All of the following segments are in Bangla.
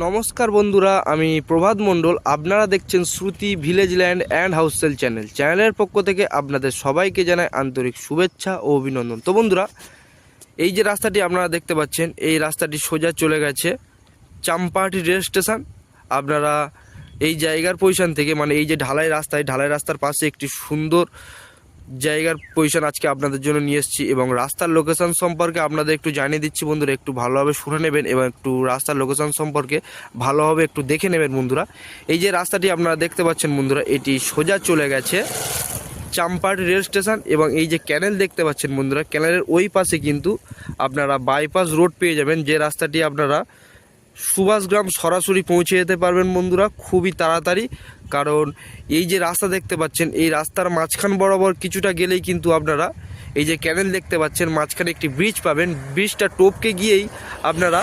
নমস্কার বন্ধুরা, আমি প্রভাত মণ্ডল। আপনারা দেখছেন শ্রুতি ভিলেজ ল্যান্ড অ্যান্ড হাউসেল চ্যানেল। চ্যানেলের পক্ষ থেকে আপনাদের সবাইকে জানাই আন্তরিক শুভেচ্ছা ও অভিনন্দন। তো বন্ধুরা, এই যে রাস্তাটি আপনারা দেখতে পাচ্ছেন, এই রাস্তাটি সোজা চলে গেছে চাম্পাহাটি রেল স্টেশন। আপনারা এই জায়গার পজিশন থেকে মানে এই যে ঢালাই রাস্তায় ঢালাই রাস্তার পাশে একটি সুন্দর জায়গার পজিশন আজকে আপনাদের জন্য নিয়ে এসেছি এবং রাস্তার লোকেশন সম্পর্কে আপনাদের একটু জানিয়ে দিচ্ছি বন্ধুরা, একটু ভালোভাবে শুনে নেবেন এবং একটু রাস্তার লোকেশন সম্পর্কে ভালোভাবে একটু দেখে নেবেন বন্ধুরা। এই যে রাস্তাটি আপনারা দেখতে পাচ্ছেন বন্ধুরা, এটি সোজা চলে গেছে চাম্পাহাটি রেল স্টেশন এবং এই যে ক্যানেল দেখতে পাচ্ছেন বন্ধুরা ক্যানেলের ওই পাশে কিন্তু আপনারা বাইপাস রোড পেয়ে যাবেন। যে রাস্তাটি আপনারা সুভাষগ্রাম সরাসরি পৌঁছে যেতে পারবেন বন্ধুরা খুবই তাড়াতাড়ি। কারণ এই যে রাস্তা দেখতে পাচ্ছেন, এই রাস্তার মাঝখান বরাবর কিছুটা গেলেই কিন্তু আপনারা এই যে ক্যানেল দেখতে পাচ্ছেন, মাঝখানে একটি ব্রিজ পাবেন। ব্রিজটা টোপকে গিয়েই আপনারা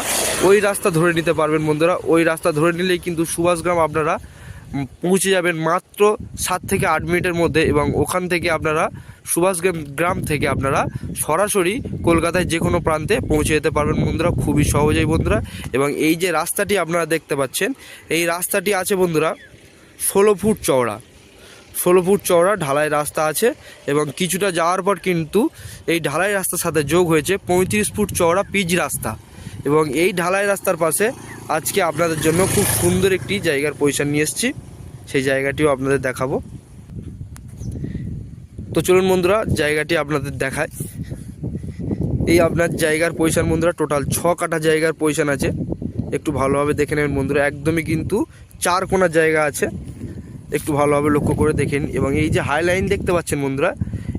ওই রাস্তা ধরে নিতে পারবেন বন্ধুরা। ওই রাস্তা ধরে নিলেই কিন্তু সুভাষগ্রাম আপনারা পৌঁছে যাবেন মাত্র সাত থেকে আট মিনিটের মধ্যে এবং ওখান থেকে আপনারা সুভাষগ্রাম গ্রাম থেকে আপনারা সরাসরি কলকাতায় যে কোনো প্রান্তে পৌঁছে যেতে পারবেন বন্ধুরা। খুবই সহজেই বন্ধুরা। এবং এই যে রাস্তাটি আপনারা দেখতে পাচ্ছেন, এই রাস্তাটি আছে বন্ধুরা ষোলো ফুট চওড়া। ষোলো ফুট চওড়া ঢালাই রাস্তা আছে এবং কিছুটা যাওয়ার পর কিন্তু এই ঢালাই রাস্তার সাথে যোগ হয়েছে পঁয়ত্রিশ ফুট চওড়া পিচ রাস্তা। এবং এই ঢালাই রাস্তার পাশে আজকে আপনাদের জন্য খুব সুন্দর একটি জায়গার পজিশন নিয়ে এসেছি। সেই জায়গাটিও আপনাদের দেখাবো। তো চলুন বন্ধুরা, জায়গাটি আপনাদের দেখায়। এই আপনার জায়গার পজিশন বন্ধুরা, টোটাল ছ কাটা জায়গার পজিশন আছে। একটু ভালোভাবে দেখে নেবেন বন্ধুরা, একদমই কিন্তু চার কোনা জায়গা আছে। একটু ভালোভাবে লক্ষ্য করে দেখেন এবং এই যে হাই লাইন দেখতে পাচ্ছেন বন্ধুরা,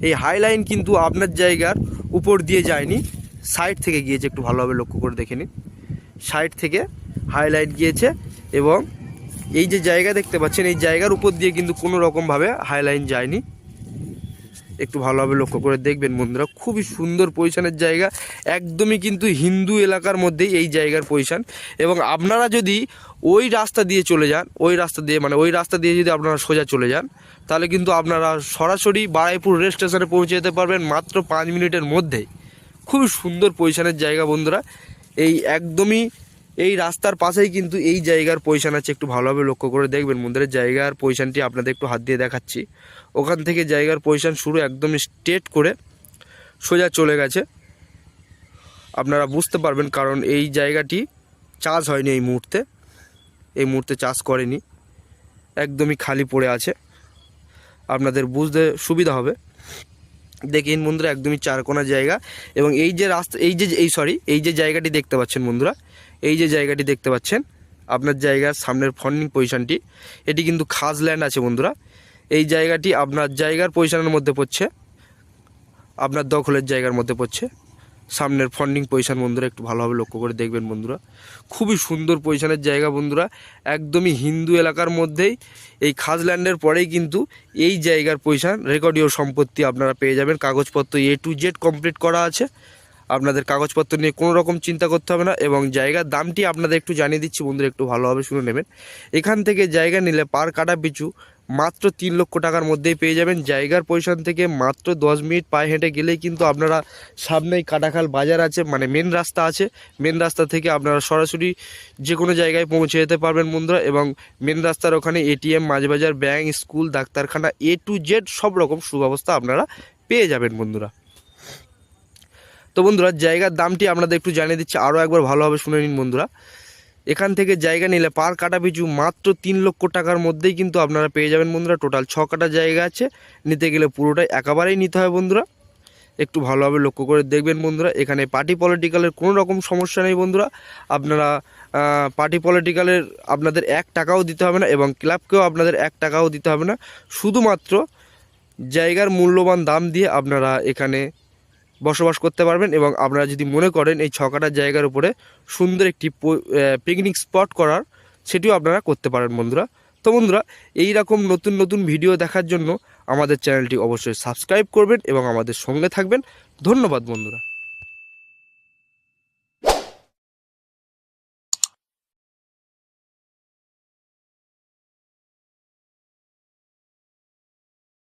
এই হাই লাইন কিন্তু আপনার জায়গার উপর দিয়ে যায়নি সাইড থেকে গিয়েছে। একটু ভালোভাবে লক্ষ্য করে দেখে নিন। সাইড থেকে হাইলাইট গিয়েছে এবং এই যে জায়গা দেখতে পাচ্ছেন, এই জায়গার উপর দিয়ে কিন্তু কোনো রকমভাবে হাইলাইন যায়নি। একটু ভালোভাবে লক্ষ্য করে দেখবেন বন্ধুরা, খুবই সুন্দর পজিশনের জায়গা, একদমই কিন্তু হিন্দু এলাকার মধ্যেই এই জায়গার পজিশন। এবং আপনারা যদি ওই রাস্তা দিয়ে চলে যান, ওই রাস্তা দিয়ে মানে ওই রাস্তা দিয়ে যদি আপনারা সোজা চলে যান, তাহলে কিন্তু আপনারা সরাসরি বারাইপুর রেল স্টেশনে পৌঁছে যেতে পারবেন মাত্র পাঁচ মিনিটের মধ্যেই। খুবই সুন্দর পজিশনের জায়গা বন্ধুরা, এই একদমই এই রাস্তার পাশেই কিন্তু এই জায়গার পজিশন আছে, একটু ভালোভাবে লক্ষ্য করে দেখবেন। মন্দিরের জায়গার পজিশনটি আপনাদের একটু হাত দিয়ে দেখাচ্ছি। ওখান থেকে জায়গার পজিশন শুরু একদম স্ট্রেট করে সোজা চলে গেছে। আপনারা বুঝতে পারবেন কারণ এই জায়গাটি চাষ হয়নি এই মুহূর্তে। এই মুহূর্তে চাষ করেনি। একদমই খালি পড়ে আছে। আপনাদের বুঝতে সুবিধা হবে। দেখেন বন্ধুরা, একদমই চারকোনা জায়গা। এবং এই যে রাস্তা, এই যে, এই সরি এই যে জায়গাটি দেখতে পাচ্ছেন বন্ধুরা এই যে জায়গাটি দেখতে পাচ্ছেন, আপনার জায়গার সামনের ফন্ডিং পজিশনটি এটি কিন্তু খাস ল্যান্ড আছে বন্ধুরা। এই জায়গাটি আপনার জায়গার পজিশানের মধ্যে পড়ছে, আপনার দখলের জায়গার মধ্যে পড়ছে। সামনের ফন্ডিং পজিশন বন্ধুরা, একটু ভালোভাবে লক্ষ্য করে দেখবেন বন্ধুরা। খুবই সুন্দর পজিশানের জায়গা বন্ধুরা, একদমই হিন্দু এলাকার মধ্যেই। এই খাজল্যান্ডের পরেই কিন্তু এই জায়গার পজিশন রেকর্ডীয় সম্পত্তি আপনারা পেয়ে যাবেন। কাগজপত্র এ টু জেড কমপ্লিট করা আছে। আপনাদের কাগজপত্র নিয়ে কোনো রকম চিন্তা করতে হবে না এবং জায়গার দামটি আপনাদের একটু জানিয়ে দিচ্ছি, বন্ধুরা, একটু ভালোভাবে শুনে নেবেন। এখান থেকে জায়গা নিলে পার কাটা পিছু মাত্র তিন লক্ষ টাকার মধ্যেই পেয়ে যাবেন। জায়গার পজিশন থেকে মাত্র দশ মিনিট পায়ে হেঁটে গেলেই কিন্তু আপনারা সামনেই কাটাখাল বাজার আছে মানে মেন রাস্তা আছে। মেন রাস্তা থেকে আপনারা সরাসরি যে কোনো জায়গায় পৌঁছে যেতে পারবেন, বন্ধুরা, এবং মেন রাস্তার ওখানে এটিএম মাঝবাজার, ব্যাংক, স্কুল, ডাক্তারখানা এ টু জেড সব রকম সুব্যবস্থা আপনারা পেয়ে যাবেন, বন্ধুরা। তো বন্ধুরা, জায়গার দামটি আপনাদের একটু জানিয়ে দিচ্ছি। আরও একবার ভালোভাবে শুনে নিন বন্ধুরা। এখান থেকে জায়গা নিলে পার কাটা পিছু মাত্র তিন লক্ষ টাকার মধ্যেই কিন্তু আপনারা পেয়ে যাবেন বন্ধুরা। টোটাল ছ কাটা জায়গা আছে। নিতে গেলে পুরোটাই একেবারেই নিতে হয় বন্ধুরা। একটু ভালোভাবে লক্ষ্য করে দেখবেন বন্ধুরা। এখানে পার্টি পলিটিক্যালের কোনো রকম সমস্যা নেই বন্ধুরা। আপনারা পার্টি পলিটিক্যালের আপনাদের এক টাকাও দিতে হবে না এবং ক্লাবকেও আপনাদের এক টাকাও দিতে হবে না। শুধুমাত্র জায়গার মূল্যবান দাম দিয়ে আপনারা এখানে বসবাস করতে পারবেন এবং আপনারা যদি মনে করেন এই ছকাটার জায়গার উপরে সুন্দর একটি পিকনিক স্পট করার, সেটিও আপনারা করতে পারেন বন্ধুরা। তো বন্ধুরা এই রকম নতুন নতুন ভিডিও দেখার জন্য আমাদের চ্যানেলটি অবশ্যই সাবস্ক্রাইব করবেন এবং আমাদের সঙ্গে থাকবেন। ধন্যবাদ বন্ধুরা।